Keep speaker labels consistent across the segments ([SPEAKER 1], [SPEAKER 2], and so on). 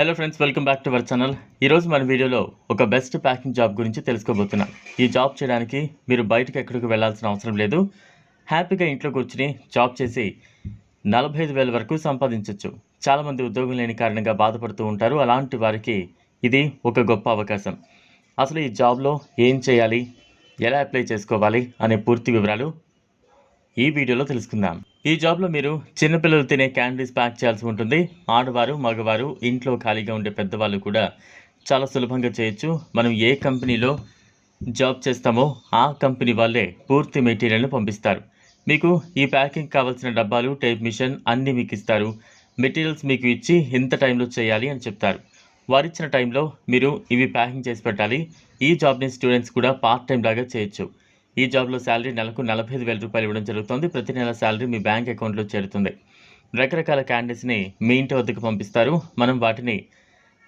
[SPEAKER 1] Hello friends welcome back to our channel ఈరోజు మన వీడియోలో ఒక బెస్ట్ ప్యాకింగ్ జాబ్ గురించి తెలుసుకోబోతున్నాం. ఈ జాబ్ చేయడానికి మీరు బయటకు ఎక్కడికి వెళ్ళాల్సిన అవసరం లేదు. హ్యాపీగా ఇంట్లో కూర్చుని జాబ్ చేసి నలభై ఐదు వేల వరకు సంపాదించవచ్చు చాలామంది ఉద్యోగం లేని కారణంగా బాధపడుతూ ఉంటారు. అలాంటి వారికి ఇది ఒక గొప్ప అవకాశం. అసలు ఈ జాబ్లో ఏం చేయాలి? ఎలా అప్లై చేసుకోవాలి? అనే పూర్తి వివరాలు ఈ వీడియోలో తెలుసుకుందాం. ఈ జాబ్లో మీరు చిన్నపిల్లలు తినే క్యాండీస్ ప్యాక్ చేయాల్సి ఉంటుంది. ఆడవారు మగవారు ఇంట్లో ఖాళీగా ఉండే పెద్దవాళ్ళు కూడా చాలా సులభంగా చేయొచ్చు. మనం ఏ కంపెనీలో జాబ్ చేస్తామో ఆ కంపెనీ వాళ్ళే పూర్తి మెటీరియల్ని పంపిస్తారు. మీకు ఈ ప్యాకింగ్ కావాల్సిన డబ్బాలు టేప్ మిషన్ అన్నీ మీకు ఇస్తారు. మెటీరియల్స్ మీకు ఇచ్చి ఇంత టైంలో చేయాలి అని చెప్తారు. వారిచ్చిన టైంలో మీరు ఇవి ప్యాకింగ్ చేసి పెట్టాలి. ఈ జాబ్ని స్టూడెంట్స్ కూడా పార్ట్ టైం లాగా చేయొచ్చు. ఈ జాబ్లో శాలరీ నెలకు నలభై ఐదు వేల రూపాయలు ఇవ్వడం జరుగుతుంది. ప్రతి నెల శాలరీ మీ బ్యాంక్ అకౌంట్లో చేరుతుంది. రకరకాల క్యాండిడేట్స్ని మీ ఇంటి వద్దకు పంపిస్తారు. మనం వాటిని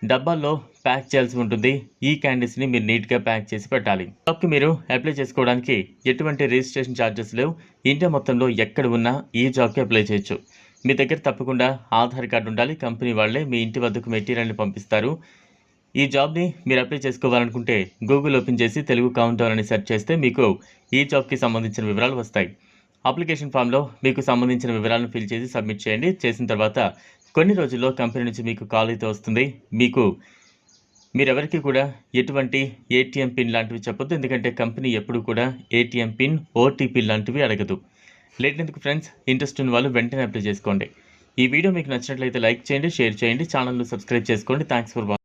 [SPEAKER 1] డబ్బాల్లో ప్యాక్ చేయాల్సి ఉంటుంది. ఈ క్యాండిడేట్స్ని మీరు నీట్గా ప్యాక్ చేసి పెట్టాలి. జాబ్కి మీరు అప్లై చేసుకోవడానికి ఎటువంటి రిజిస్ట్రేషన్ ఛార్జెస్ లేవు. ఇండియా మొత్తంలో ఎక్కడ ఉన్నా ఈ జాబ్కి అప్లై చేయొచ్చు. మీ దగ్గర తప్పకుండా ఆధార్ కార్డు ఉండాలి. కంపెనీ వాళ్ళే మీ ఇంటి వద్దకు మెటీరియల్ని పంపిస్తారు. ఈ జాబ్ని మీరు అప్లై చేసుకోవాలనుకుంటే గూగుల్ ఓపెన్ చేసి తెలుగు కౌంటర్ అని సెర్చ్ చేస్తే మీకు ఈ జాబ్కి సంబంధించిన వివరాలు వస్తాయి. అప్లికేషన్ ఫామ్లో మీకు సంబంధించిన వివరాలను ఫిల్ చేసి సబ్మిట్ చేయండి. చేసిన తర్వాత కొన్ని రోజుల్లో కంపెనీ నుంచి మీకు కాల్ అయితే వస్తుంది. మీకు మీరెవరికి కూడా ఎటువంటి ఏటీఎం పిన్ లాంటివి చెప్పొద్దు. ఎందుకంటే కంపెనీ ఎప్పుడు కూడా ఏటీఎం పిన్ ఓటీపీ లాంటివి అడగదు. లేటెందుకు ఫ్రెండ్స్? ఇంట్రెస్ట్ ఉన్న వాళ్ళు వెంటనే అప్లై చేసుకోండి. ఈ వీడియో మీకు నచ్చినట్లయితే లైక్ చేయండి షేర్ చేయండి ఛానల్ను సబ్స్క్రైబ్ చేసుకోండి. Thanks for watching